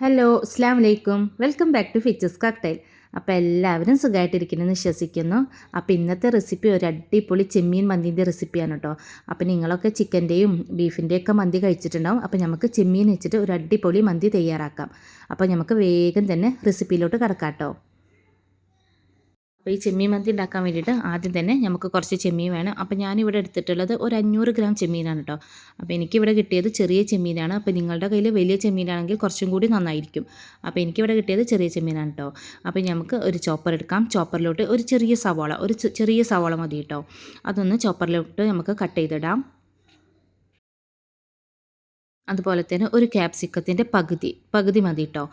Hello അസ്സാം വലൈക്കും welcome back to Fitches cocktail അപ്പോൾ എല്ലാവരും സുഖമായിട്ടിരിക്കണമെന്ന് വിശ്വസിക്കുന്നു. അപ്പോൾ ഇന്നത്തെ റെസിപ്പി ഒരു അടിപൊളി ചെമ്മീൻ മന്തിന്റെ റെസിപ്പിയാണ് കേട്ടോ അപ്പോൾ നിങ്ങളൊക്കെ ചിക്കന്റെയും ബീഫിന്റെയൊക്കെ മന്തി കഴിച്ചിട്ടുണ്ടാവും. അപ്പോൾ നമുക്ക് ചെമ്മീൻ വെച്ചിട്ട് ഒരു അടിപൊളി മന്തി തയ്യാറാക്കാം. അപ്പോൾ നമുക്ക് വേഗം തന്നെ റെസിപ്പിയിലോട്ട് കിടക്കാം കേട്ടോ അപ്പോൾ ഈ ചെമ്മീൻ മന്തി ഉണ്ടാക്കാൻ വേണ്ടിയിട്ട് ആദ്യം തന്നെ നമുക്ക് കുറച്ച് ചെമ്മീൻ വേണം. അപ്പോൾ ഞാനിവിടെ എടുത്തിട്ടുള്ളത് ഒരു അഞ്ഞൂറ് ഗ്രാം ചെമ്മീനാണ് കേട്ടോ അപ്പോൾ എനിക്കിവിടെ കിട്ടിയത് ചെറിയ ചെമ്മീനാണ്. അപ്പോൾ നിങ്ങളുടെ കയ്യിൽ വലിയ ചെമ്മീനാണെങ്കിൽ കുറച്ചും കൂടി നന്നായിരിക്കും. അപ്പോൾ എനിക്കിവിടെ കിട്ടിയത് ചെറിയ ചെമ്മീനാണ് കേട്ടോ അപ്പോൾ നമുക്ക് ഒരു ചോപ്പർ എടുക്കാം. ചോപ്പറിലോട്ട് ഒരു ചെറിയ സവാള ഒരു ചെറിയ സവാള മതി കേട്ടോ അതൊന്ന് ചോപ്പറിലോട്ട് നമുക്ക് കട്ട് ചെയ്തിടാം. അതുപോലെ തന്നെ ഒരു ക്യാപ്സിക്കത്തിന്റെ പകുതി പകുതി മതി കേട്ടോ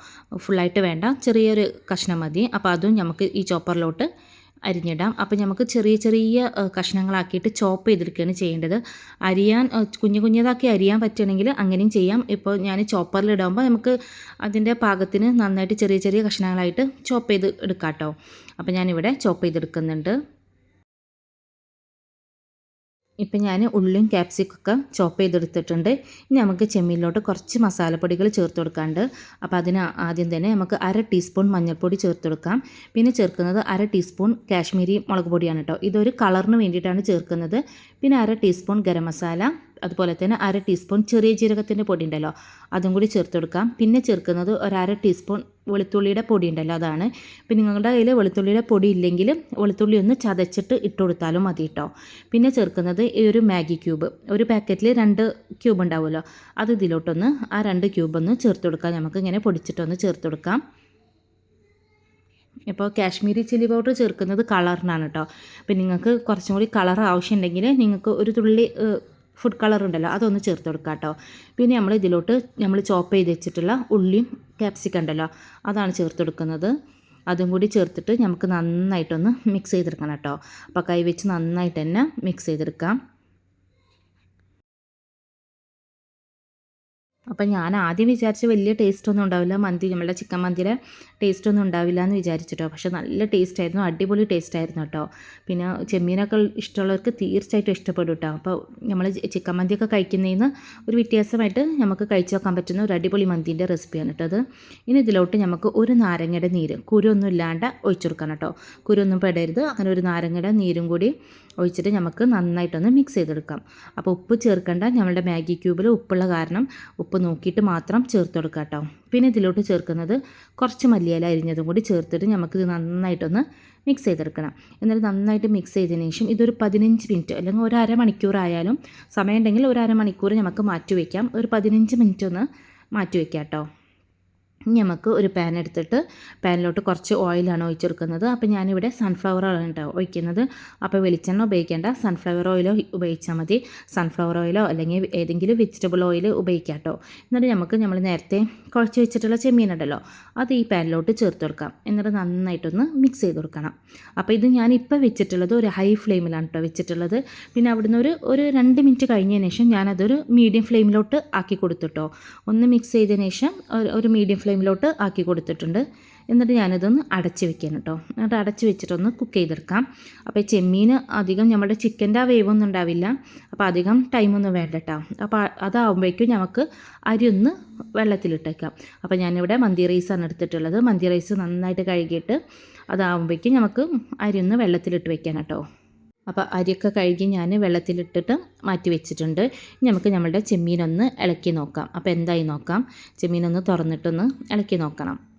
ഫുള്ളായിട്ട് വേണ്ട ചെറിയൊരു കഷ്ണം മതി. അപ്പോൾ അതും നമുക്ക് ഈ ചോപ്പറിലോട്ട് അരിഞ്ഞിടാം. അപ്പോൾ നമുക്ക് ചെറിയ ചെറിയ കഷ്ണങ്ങളാക്കിയിട്ട് ചോപ്പ് ചെയ്തെടുക്കുകയാണ് ചെയ്യേണ്ടത്. അരിയാൻ കുഞ്ഞു കുഞ്ഞതാക്കി അരിയാൻ പറ്റുകയാണെങ്കിൽ അങ്ങനെയും ചെയ്യാം. ഇപ്പോൾ ഞാൻ ചോപ്പറിലിടുമ്പോൾ നമുക്ക് അതിന്റെ പാകത്തിന് നന്നായിട്ട് ചെറിയ ചെറിയ കഷ്ണങ്ങളായിട്ട് ചോപ്പ് ചെയ്ത് എടുക്കാം കേട്ടോ അപ്പോൾ ഞാനിവിടെ ചോപ്പ് ചെയ്തെടുക്കുന്നുണ്ട്. ഇപ്പം ഞാൻ ഉള്ളിയും ക്യാപ്സിക്കൊക്കെ ചോപ്പ് ചെയ്തെടുത്തിട്ടുണ്ട്. ഇനി നമുക്ക് ചെമ്മീനിലോട്ട് കുറച്ച് മസാലപ്പൊടികൾ ചേർത്ത് കൊടുക്കാണ്ട്. അപ്പോൾ അതിന് ആദ്യം തന്നെ നമുക്ക് അര ടീസ്പൂൺ മഞ്ഞൾപ്പൊടി ചേർത്ത് കൊടുക്കാം. പിന്നെ ചേർക്കുന്നത് അര ടീസ്പൂൺ കാശ്മീരി മുളക് പൊടിയാണ് കേട്ടോ. ഇതൊരു കളറിന് വേണ്ടിയിട്ടാണ് ചേർക്കുന്നത്. പിന്നെ അര ടീസ്പൂൺ ഗരം മസാല അതുപോലെ തന്നെ അര ടീസ്പൂൺ ചെറിയ ജീരകത്തിന്റെ പൊടി ഉണ്ടല്ലോ അതും കൂടി ചേർത്ത് കൊടുക്കാം. പിന്നെ ചേർക്കുന്നത് ഒരു അര ടീസ്പൂൺ വെളുത്തുള്ളിയുടെ പൊടി ഉണ്ടല്ലോ അതാണ്. പിന്നെ നിങ്ങളുടെ കയ്യിൽ വെളുത്തുള്ളിയുടെ പൊടി ഇല്ലെങ്കിൽ വെളുത്തുള്ളി ഒന്ന് ചതച്ചിട്ട് ഇട്ട് കൊടുത്താലും മതി കേട്ടോ പിന്നെ ചേർക്കുന്നത് ഈ ഒരു മാഗി ക്യൂബ് ഒരു പാക്കറ്റിൽ രണ്ട് ക്യൂബ് ഉണ്ടാവുമല്ലോ അത് ഇതിലോട്ടൊന്ന് ആ രണ്ട് ക്യൂബ് ഒന്ന് ചേർത്ത് കൊടുക്കാം. നമുക്ക് ഇങ്ങനെ പൊടിച്ചിട്ടൊന്ന് ചേർത്ത് കൊടുക്കാം. ഇപ്പോൾ കാശ്മീരി ചില്ലി പൗഡർ ചേർക്കുന്നത് കളറിനാണ് കേട്ടോ അപ്പോൾ നിങ്ങൾക്ക് കുറച്ചും കൂടി കളർ ആവശ്യമുണ്ടെങ്കിൽ നിങ്ങൾക്ക് ഒരു തുള്ളി ഫുഡ് കളർ ഉണ്ടല്ലോ അതൊന്ന് ചേർത്ത് കൊടുക്കുക കേട്ടോ പിന്നെ നമ്മൾ ഇതിലോട്ട് നമ്മൾ ചോപ്പ് ചെയ്ത് വെച്ചിട്ടുള്ള ഉള്ളിയും ക്യാപ്സിക്കം ഉണ്ടല്ലോ അതാണ് ചേർത്ത് കൊടുക്കുന്നത്. അതും കൂടി ചേർത്തിട്ട് നമുക്ക് നന്നായിട്ടൊന്ന് മിക്സ് ചെയ്തെടുക്കണം കേട്ടോ. അപ്പോൾ കൈ വെച്ച് നന്നായിട്ട് തന്നെ മിക്സ് ചെയ്തെടുക്കാം. അപ്പം ഞാൻ ആദ്യം വിചാരിച്ച വലിയ ടേസ്റ്റ് ഒന്നും ഉണ്ടാവില്ല. മന്തി നമ്മളുടെ ചിക്കൻ മന്തിയുടെ ടേസ്റ്റ് ഒന്നും ഉണ്ടാവില്ല എന്ന് വിചാരിച്ചിട്ടോ. പക്ഷെ നല്ല ടേസ്റ്റ് ആയിരുന്നു. അടിപൊളി ടേസ്റ്റ് ആയിരുന്നു കേട്ടോ. പിന്നെ ചെമ്മീനൊക്കെ ഇഷ്ടമുള്ളവർക്ക് തീർച്ചയായിട്ടും ഇഷ്ടപ്പെടും കേട്ടോ. അപ്പോൾ നമ്മൾ ചിക്കൻ മന്തിയൊക്കെ കഴിക്കുന്നതിന് ഒരു വ്യത്യാസമായിട്ട് നമുക്ക് കഴിച്ചു നോക്കാൻ പറ്റുന്ന ഒരു അടിപൊളി മന്തിന്റെ റെസിപ്പിയാണ് കേട്ടോ അത്. ഇനി ഇതിലോട്ട് നമുക്ക് ഒരു നാരങ്ങയുടെ നീര് കുരുവൊന്നും ഇല്ലാണ്ട് ഒഴിച്ചു കൊടുക്കണം കേട്ടോ. കുരുവൊന്നും പെടരുത്. അങ്ങനെ ഒരു നാരങ്ങയുടെ നീരും കൂടി ഒഴിച്ചിട്ട് നമുക്ക് നന്നായിട്ടൊന്ന് മിക്സ് ചെയ്തെടുക്കാം. അപ്പോൾ ഉപ്പ് ചേർക്കേണ്ട. നമ്മളുടെ മാഗി ക്യൂബിൽ ഉപ്പുള്ള കാരണം ഉപ്പ് നോക്കിയിട്ട് മാത്രം ചേർത്ത് കൊടുക്കാം കേട്ടോ. പിന്നെ ഇതിലോട്ട് ചേർക്കുന്നത് കുറച്ച് മല്ലിയില അരിഞ്ഞതും കൂടി ചേർത്തിട്ട് നമുക്കിത് നന്നായിട്ടൊന്ന് മിക്സ് ചെയ്തെടുക്കണം. എന്നിട്ട് നന്നായിട്ട് മിക്സ് ചെയ്തതിന് ശേഷം ഇതൊരു പതിനഞ്ച് മിനിറ്റ് അല്ലെങ്കിൽ ഒരു അരമണിക്കൂറായാലും സമയമുണ്ടെങ്കിൽ ഒരു അരമണിക്കൂർ നമുക്ക് മാറ്റി വയ്ക്കാം. ഒരു പതിനഞ്ച് മിനിറ്റ് ഒന്ന് മാറ്റി വയ്ക്കാം കേട്ടോ. ഇനി നമുക്ക് ഒരു പാൻ എടുത്തിട്ട് പാനിലോട്ട് കുറച്ച് ഓയിലാണ് ഒഴിച്ചെടുക്കുന്നത്. അപ്പോൾ ഞാനിവിടെ സൺഫ്ലവർ ഓയിലാണ് കേട്ടോ ഒഴിക്കുന്നത്. അപ്പോൾ വെളിച്ചെണ്ണ ഉപയോഗിക്കേണ്ട സൺഫ്ലവർ ഓയിലോ ഉപയോഗിച്ചാൽ മതി. സൺഫ്ലവർ ഓയിലോ അല്ലെങ്കിൽ ഏതെങ്കിലും വെജിറ്റബിൾ ഓയിൽ ഉപയോഗിക്കാം കേട്ടോ എന്നിട്ട് നമുക്ക് നമ്മൾ നേരത്തെ കുഴച്ച് വെച്ചിട്ടുള്ള ചെമ്മീൻ ഉണ്ടല്ലോ അത് ഈ പാനിലോട്ട് ചേർത്ത് കൊടുക്കാം. എന്നിട്ട് നന്നായിട്ടൊന്ന് മിക്സ് ചെയ്ത് കൊടുക്കണം. അപ്പോൾ ഇത് ഞാൻ ഇപ്പോൾ വെച്ചിട്ടുള്ളത് ഒരു ഹൈ ഫ്ലെയിമിലാണ് കേട്ടോ വെച്ചിട്ടുള്ളത്. പിന്നെ അവിടുന്ന് ഒരു ഒരു രണ്ട് മിനിറ്റ് കഴിഞ്ഞതിന് ശേഷം ഞാനതൊരു മീഡിയം ഫ്ലെയിമിലോട്ട് ആക്കി കൊടുത്തു കൊടുത്തിട്ടോ ഒന്ന് മിക്സ് ചെയ്തതിന് ശേഷം ഒരു മീഡിയം ഫ്ലെയിം ഫ്ലെയിമിലോട്ട് ആക്കി കൊടുത്തിട്ടുണ്ട്. എന്നിട്ട് ഞാനിതൊന്ന് അടച്ച് വെക്കാൻ കേട്ടോ എന്നിട്ട് അടച്ച് വെച്ചിട്ടൊന്ന് കുക്ക് ചെയ്തെടുക്കാം. അപ്പോൾ ചെമ്മീൻ അധികം നമ്മുടെ ചിക്കന്റെ ആ വേവൊന്നും ഉണ്ടാവില്ല. അപ്പോൾ അധികം ടൈമൊന്നും വേണ്ട കേട്ടോ അപ്പോൾ അതാവുമ്പോഴേക്കും നമുക്ക് അരി ഒന്ന് വെള്ളത്തിലിട്ടേക്കാം. അപ്പോൾ ഞാനിവിടെ മന്തി റൈസാണ് എടുത്തിട്ടുള്ളത്. മന്തി റൈസ് നന്നായിട്ട് കഴുകിയിട്ട് അതാവുമ്പോഴേക്കും നമുക്ക് അരി ഒന്ന് വെള്ളത്തിലിട്ട് വെക്കാൻ കേട്ടോ അപ്പോൾ അരിയൊക്കെ കഴുകി ഞാൻ വെള്ളത്തിലിട്ടിട്ട് മാറ്റി വെച്ചിട്ടുണ്ട്. ഇനി നമുക്ക് നമ്മളുടെ ചെമ്മീനൊന്ന് ഇളക്കി നോക്കാം. അപ്പോൾ എന്തായി നോക്കാം? ചെമ്മീനൊന്ന് തുറന്നിട്ടൊന്ന് ഇളക്കി നോക്കണം.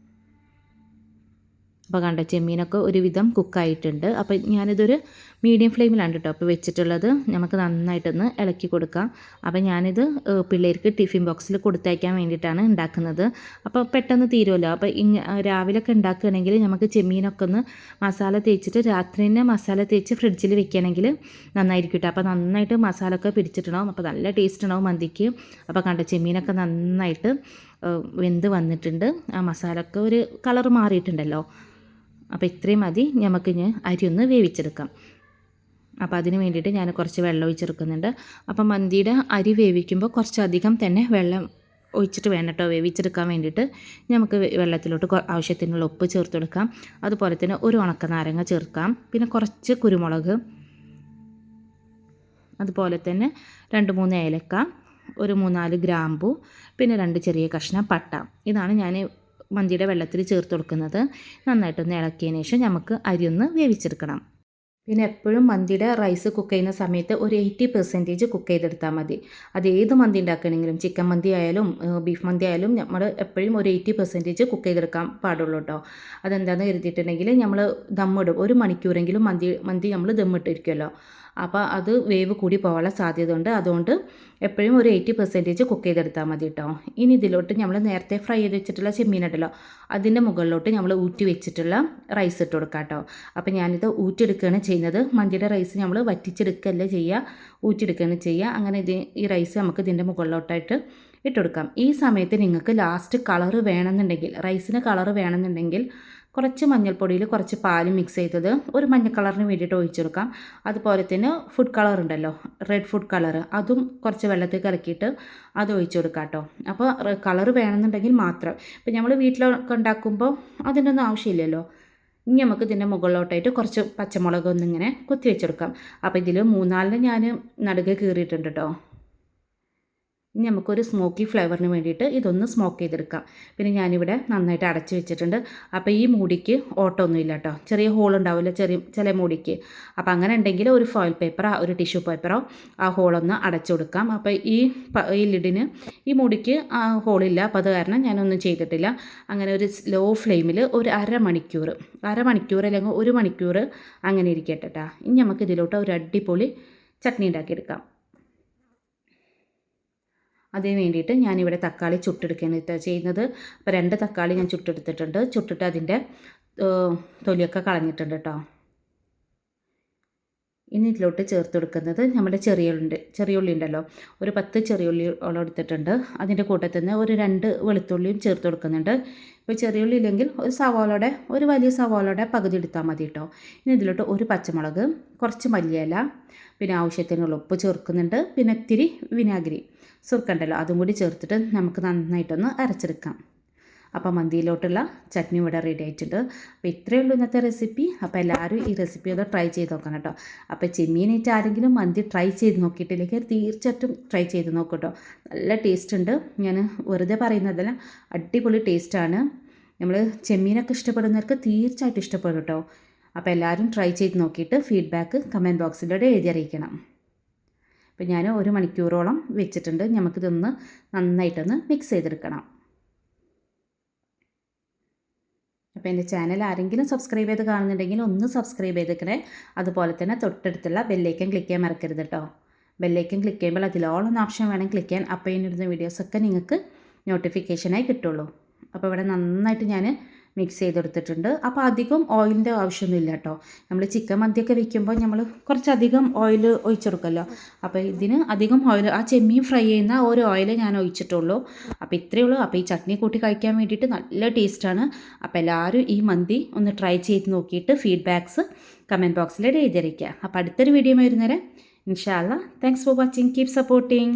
അപ്പോൾ കണ്ട ചെമ്മീനൊക്കെ ഒരുവിധം കുക്കായിട്ടുണ്ട്. അപ്പോൾ ഞാനിതൊരു മീഡിയം ഫ്ലെയിമിലാണ് കേട്ടോ അപ്പോൾ വെച്ചിട്ടുള്ളത്. നമുക്ക് നന്നായിട്ടൊന്ന് ഇളക്കി കൊടുക്കാം. അപ്പോൾ ഞാനിത് പിള്ളേർക്ക് ടിഫിൻ ബോക്സിൽ കൊടുത്തയക്കാൻ വേണ്ടിയിട്ടാണ് ഉണ്ടാക്കുന്നത്. അപ്പോൾ പെട്ടെന്ന് തീരുമല്ലോ അപ്പോൾ ഇങ്ങ രാവിലെയൊക്കെ ഉണ്ടാക്കുകയാണെങ്കിൽ നമുക്ക് ചെമ്മീനൊക്കെ ഒന്ന് മസാല തേച്ചിട്ട് രാത്രി തന്നെ മസാല തേച്ച് ഫ്രിഡ്ജിൽ വെക്കുകയാണെങ്കിൽ നന്നായിരിക്കും കേട്ടോ. അപ്പോൾ നന്നായിട്ട് മസാല ഒക്കെ പിടിച്ചിട്ടുണ്ടാവും. അപ്പോൾ നല്ല ടേസ്റ്റ് ഉണ്ടാവും മന്തിക്ക്. അപ്പോൾ കണ്ട ചെമ്മീനൊക്കെ നന്നായിട്ട് വെന്ത് വന്നിട്ടുണ്ട്. ആ മസാലയൊക്കെ ഒരു കളർ മാറിയിട്ടുണ്ടല്ലോ. അപ്പോൾ ഇത്രയും മതി. നമുക്കിനി അരി ഒന്ന് വേവിച്ചെടുക്കാം. അപ്പോൾ അതിന് വേണ്ടിയിട്ട് ഞാൻ കുറച്ച് വെള്ളം ഒഴിച്ചെടുക്കുന്നുണ്ട്. അപ്പോൾ മന്തിയുടെ അരി വേവിക്കുമ്പോൾ കുറച്ചധികം തന്നെ വെള്ളം ഒഴിച്ചിട്ട് വേണം കേട്ടോ. വേവിച്ചെടുക്കാൻ വേണ്ടിയിട്ട് നമുക്ക് വെള്ളത്തിലോട്ട് ആവശ്യത്തിനുള്ള ഉപ്പ് ചേർത്ത് കൊടുക്കാം. അതുപോലെ തന്നെ ഒരു ഉണക്ക നാരങ്ങ ചേർക്കാം. പിന്നെ കുറച്ച് കുരുമുളക്. അതുപോലെ തന്നെ രണ്ട് മൂന്ന് ഏലക്ക. ഒരു മൂന്നാൽ ഗ്രാമ്പു പിന്നെ രണ്ട് ചെറിയ കഷ്ണം പട്ട. ഇതാണ് ഞാൻ മന്തിയുടെ വെള്ളത്തിൽ ചേർത്ത് കൊടുക്കുന്നത്. നന്നായിട്ടൊന്ന് ഇളക്കിയതിന് ശേഷം നമുക്ക് അരി ഒന്ന് വേവിച്ചെടുക്കണം. പിന്നെ എപ്പോഴും മന്തിയുടെ റൈസ് കുക്ക് ചെയ്യുന്ന സമയത്ത് ഒരു എയ്റ്റി പെർസെന്റേജ് കുക്ക് ചെയ്തെടുത്താൽ മതി. അത് ഏത് മന്തി ഉണ്ടാക്കണമെങ്കിലും ചിക്കൻ മന്തി ആയാലും ബീഫ് മന്തി ആയാലും നമ്മൾ എപ്പോഴും ഒരു എയ്റ്റി പെർസെന്റേജ് കുക്ക് ചെയ്തെടുക്കാൻ പാടുള്ളൂ കേട്ടോ അതെന്താണെന്ന് കരുതിയിട്ടുണ്ടെങ്കിൽ നമ്മൾ ദമ്മിടും. ഒരു മണിക്കൂറെങ്കിലും മന്തി മന്തി നമ്മൾ ദമ്മിട്ടിരിക്കുമല്ലോ അപ്പോൾ അത് വേവ് കൂടി പോകാനുള്ള സാധ്യത ഉണ്ട് അതുകൊണ്ട് എപ്പോഴും ഒരു എയ്റ്റി പെർസെന്റേജ് കുക്ക് ചെയ്തെടുത്താൽ മതി കേട്ടോ ഇനി ഇതിലോട്ട് നമ്മൾ നേരത്തെ ഫ്രൈ ചെയ്ത് വെച്ചിട്ടുള്ള ചെമ്മീനുണ്ടല്ലോ അതിന്റെ മുകളിലോട്ട് നമ്മൾ ഊറ്റി വെച്ചിട്ടുള്ള റൈസ് ഇട്ട് കൊടുക്കാം കേട്ടോ അപ്പോൾ ഞാനിത് ഊറ്റിയെടുക്കുകയാണ് ചെയ്യുന്നത്. മന്തിയുടെ റൈസ് നമ്മൾ വറ്റിച്ചെടുക്കുകയല്ല ചെയ്യുക ഊറ്റിയെടുക്കുകയാണ് ചെയ്യുക അങ്ങനെ ഇത് ഈ റൈസ് നമുക്ക് ഇതിന്റെ മുകളിലോട്ടായിട്ട് ഇട്ട് കൊടുക്കാം. ഈ സമയത്ത് നിങ്ങൾക്ക് ലാസ്റ്റ് കളറ് വേണമെന്നുണ്ടെങ്കിൽ റൈസിന് കളറ് വേണമെന്നുണ്ടെങ്കിൽ കുറച്ച് മഞ്ഞൾപ്പൊടിയിൽ കുറച്ച് പാൽ മിക്സ് ചെയ്തത് ഒരു മഞ്ഞ കളറിന് വേണ്ടിയിട്ട് ഒഴിച്ചെടുക്കാം അതുപോലെ തന്നെ ഫുഡ് കളർ ഉണ്ടല്ലോ റെഡ് ഫുഡ് കളർ അതും കുറച്ച് വെള്ളത്തിൽ കലക്കിയിട്ട് അത് ഒഴിച്ചു കൊടുക്കാം കേട്ടോ. അപ്പോൾ കളർ വേണമെന്നുണ്ടെങ്കിൽ മാത്രം. ഇപ്പം നമ്മൾ വീട്ടിലൊക്കെ ഉണ്ടാക്കുമ്പോൾ അതിന്റെ ഒന്നും ആവശ്യമില്ലല്ലോ. ഇനി നമുക്ക് ഇതിന്റെ മുകളിലോട്ടായിട്ട് കുറച്ച് പച്ചമുളക് ഒന്നിങ്ങനെ കുത്തി വെച്ചെടുക്കാം അപ്പോൾ ഇതിൽ മൂന്നാലിന് ഞാൻ നടുകെ കീറിയിട്ടുണ്ട് കേട്ടോ. ഇനി നമുക്കൊരു സ്മോക്കി ഫ്ലേവറിന് വേണ്ടിയിട്ട് ഇതൊന്ന് സ്മോക്ക് ചെയ്തെടുക്കാം. പിന്നെ ഞാനിവിടെ നന്നായിട്ട് അടച്ച് വെച്ചിട്ടുണ്ട്. അപ്പോൾ ഈ മൂടിക്ക് ഓട്ടമൊന്നും ഇല്ല കേട്ടോ ചെറിയ ഹോൾ ഉണ്ടാവില്ല ചെറിയ ചില മൂടിക്ക്. അപ്പോൾ അങ്ങനെ ഉണ്ടെങ്കിൽ ഒരു ഫോയിൽ പേപ്പറോ ഒരു ടിഷ്യൂ പേപ്പറോ ആ ഹോളൊന്ന് അടച്ചു കൊടുക്കാം. അപ്പോൾ ഈ ഈ ലിഡിന് ഈ മൂടിക്ക് ആ ഹോളില്ല അപ്പോൾ അത് കാരണം ഞാനൊന്നും ചെയ്തിട്ടില്ല. അങ്ങനെ ഒരു ലോ ഫ്ലെയിമിൽ ഒരു അരമണിക്കൂർ അരമണിക്കൂർ അല്ലെങ്കിൽ ഒരു മണിക്കൂർ അങ്ങനെ ഇരിക്കട്ടെ കേട്ടോ ഇനി നമുക്ക് ഇതിലോട്ട് ഒരു അടിപൊളി ചട്നി ഉണ്ടാക്കിയെടുക്കാം. അതിന് വേണ്ടിയിട്ട് ഞാനിവിടെ തക്കാളി ചുട്ടെടുക്കുകയാണ് ചെയ്യുന്നത്. അപ്പോൾ രണ്ട് തക്കാളി ഞാൻ ചുട്ടെടുത്തിട്ടുണ്ട്. ചുട്ടിട്ട് അതിന്റെ തൊലിയൊക്കെ കളഞ്ഞിട്ടുണ്ട് കേട്ടോ ഇനി ഇതിലോട്ട് ചേർത്ത് കൊടുക്കുന്നത് നമ്മുടെ ചെറിയ ഉള്ളി ചെറിയ ഉള്ളി ഉണ്ടല്ലോ ഒരു പത്ത് ചെറിയ ഉള്ളി എടുത്തിട്ടുണ്ട്. അതിന്റെ കൂട്ടത്തിൽ നിന്ന് ഒരു രണ്ട് വെളുത്തുള്ളിയും ചേർത്ത് കൊടുക്കുന്നുണ്ട്. ഇപ്പോൾ ചെറിയ ഉള്ളി ഇല്ലെങ്കിൽ ഒരു സവാളയുടെ ഒരു വലിയ സവാളയുടെ പകുതി എടുത്താൽ മതി കേട്ടോ ഇനി ഇതിലോട്ട് ഒരു പച്ചമുളക് കുറച്ച് മല്ലിയില പിന്നെ ആവശ്യത്തിനുള്ള ഉപ്പ് ചേർക്കുന്നുണ്ട്. പിന്നെ ഇത്തിരി വിനാഗിരി. സുർക്കുണ്ടല്ലോ അതും കൂടി ചേർത്തിട്ട് നമുക്ക് നന്നായിട്ടൊന്ന് അരച്ചെടുക്കാം. അപ്പോൾ മന്തിയിലോട്ടുള്ള ചട്നി ഇവിടെ റെഡി ആയിട്ടുണ്ട്. അപ്പോൾ ഇത്രയേ ഉള്ളൂ ഇന്നത്തെ റെസിപ്പി അപ്പോൾ എല്ലാവരും ഈ റെസിപ്പി ഒന്ന് ട്രൈ ചെയ്ത് നോക്കണം കേട്ടോ. അപ്പോൾ ചെമ്മീനായിട്ട് ആരെങ്കിലും മന്തി ട്രൈ ചെയ്ത് നോക്കിയിട്ടില്ലെങ്കിൽ തീർച്ചയായിട്ടും ട്രൈ ചെയ്ത് നോക്കും കേട്ടോ. നല്ല ടേസ്റ്റ് ഉണ്ട്. ഞാൻ വെറുതെ പറയുന്നതല്ല അടിപൊളി ടേസ്റ്റാണ് നമ്മൾ ചെമ്മീനൊക്കെ ഇഷ്ടപ്പെടുന്നവർക്ക് തീർച്ചയായിട്ടും ഇഷ്ടപ്പെടും കേട്ടോ. അപ്പോൾ എല്ലാവരും ട്രൈ ചെയ്ത് നോക്കിയിട്ട് ഫീഡ്ബാക്ക് കമന്റ് ബോക്സിലൂടെ എഴുതി അറിയിക്കണം. അപ്പോൾ ഞാൻ ഒരു മണിക്കൂറോളം വെച്ചിട്ടുണ്ട്. നമുക്കിതൊന്ന് നന്നായിട്ടൊന്ന് മിക്സ് ചെയ്തെടുക്കണം. അപ്പോൾ എന്റെ ചാനൽ ആരെങ്കിലും സബ്സ്ക്രൈബ് ചെയ്ത് കാണുന്നുണ്ടെങ്കിൽ ഒന്ന് സബ്സ്ക്രൈബ് ചെയ്തേക്കണേ. അതുപോലെ തന്നെ തൊട്ടടുത്തുള്ള ബെല്ലേക്കൻ ക്ലിക്ക് ചെയ്യാൻ മറക്കരുത് കേട്ടോ ബെല്ലേക്കൻ ക്ലിക്ക് ചെയ്യുമ്പോൾ അതിലോളം ഓപ്ഷൻ വേണം ക്ലിക്ക് ചെയ്യാൻ. അപ്പോൾ ഇന്നിടുന്ന വീഡിയോസൊക്കെ നിങ്ങൾക്ക് നോട്ടിഫിക്കേഷനായി കിട്ടുള്ളൂ. അപ്പോൾ ഇവിടെ നന്നായിട്ട് ഞാൻ മിക്സ് ചെയ്തെടുത്തിട്ടുണ്ട്. അപ്പോൾ അധികം ഓയിലിന്റെ ആവശ്യമൊന്നുമില്ല കേട്ടോ. നമ്മൾ ചിക്കൻ മന്തിയൊക്കെ വെക്കുമ്പോൾ നമ്മൾ കുറച്ചധികം ഓയിൽ ഒഴിച്ചെടുക്കുമല്ലോ അപ്പോൾ ഇതിന് അധികം ഓയിൽ ആ ചെമ്മീൻ ഫ്രൈ ചെയ്യുന്ന ഒരു ഓയിൽ ഞാൻ ഒഴിച്ചിട്ടുള്ളൂ. അപ്പോൾ ഇത്രയേ ഉള്ളൂ. അപ്പോൾ ഈ ചട്നി കൂട്ടി കഴിക്കാൻ വേണ്ടിയിട്ട് നല്ല ടേസ്റ്റാണ് അപ്പോൾ എല്ലാവരും ഈ മന്തി ഒന്ന് ട്രൈ ചെയ്ത് നോക്കിയിട്ട് ഫീഡ്ബാക്ക്സ് കമന്റ് ബോക്സിൽ എഴുതിയിരിക്കുക അപ്പോൾ അടുത്തൊരു വീഡിയോ വരുന്നേരം ഇൻഷാല്ല thanks for watching keep supporting